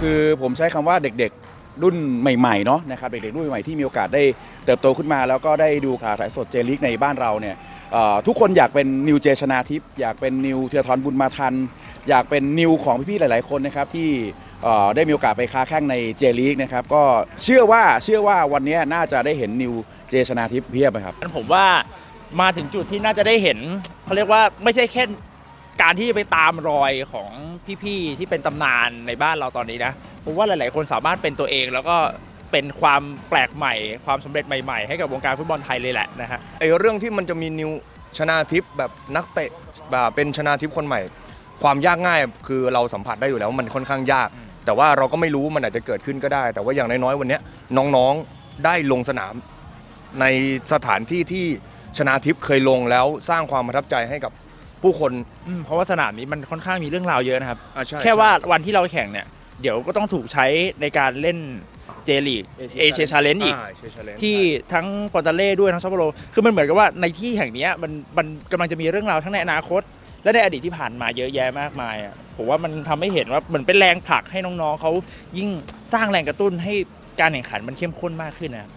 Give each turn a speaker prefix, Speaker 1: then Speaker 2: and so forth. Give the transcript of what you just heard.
Speaker 1: คือผมใช้คำว่าเด็กๆรุ่นใหม่ๆเนาะนะครับเด็กๆรุ่นใหม่ๆที่มีโอกาสได้เติบโตขึ้นมา แล้วก็ได้ดูข่าวถ่ายสดเจลิกในบ้านเราเนี่ยทุกคนอยากเป็นนิวเจชนาทิพย์อยากเป็นนิวเทียทรบุญมาทัน อยากเป็นนิวของพี่ๆหลาย ๆคนนะครับที่ได้มีโอกาสไปค้าแข่งในเจลีกนะครับก็เชื่อว่าเชื่อว่าวันนี้น่าจะได้เห็นนิวเจชนาทิพย์เพียบนะครับ
Speaker 2: ผมว่ามาถึงจุดที่น่าจะได้เห็นเขาเรียกว่าไม่ใช่แค่ การที่จะไปตามรอยของพี่ๆที่เป็นตำนานในบ้านเราตอนนี้นะผมว่าหลาย ๆ คนสามารถเป็นตัวเองแล้วก็เป็นความแปลกใหม่ ความสำเร็จใหม่ ๆ ให้กับวงการฟุตบอลไทยเลยแหละนะฮะ
Speaker 3: ไอ้เรื่องที่มันจะมีนิวชนาทิพย์แบบนักเตะแบบเป็นชนาทิพย์คนใหม่ ความยากง่ายคือเราสัมผัสได้อยู่แล้วว่ามันค่อนข้างยาก แต่ว่าเราก็ไม่รู้มันอาจจะเกิดขึ้นก็ได้ แต่ว่าอย่างน้อยๆวันนี้น้องๆได้ลงสนาม ในสถานที่ที่ชนาทิพย์เคยลงแล้วสร้างความประทับใจให้กับ ผู้คน
Speaker 2: เพราะว่าสนามนี้มันค่อนข้างมีเรื่องราวเยอะนะครับแค่ว่าวันที่เราแข่งเนี่ย เดี๋ยวก็ต้องถูกใช้ในการเล่นเจลีเอเชียชาเลนจ์อีกที่ทั้งปอร์ตาเล่ด้วยทั้งซัปโปโรคือมันเหมือนกับว่าในที่แห่งนี้มันมันกำลังจะมีเรื่องราวทั้งในอนาคต และในอดีตที่ผ่านมาเยอะแยะมากมายผมว่ามันทำให้เห็นว่าเหมือนเป็นแรงผลักให้น้องๆเขายิ่งสร้างแรงกระตุ้นให้การแข่งขันมันเข้มข้นมากขึ้นนะ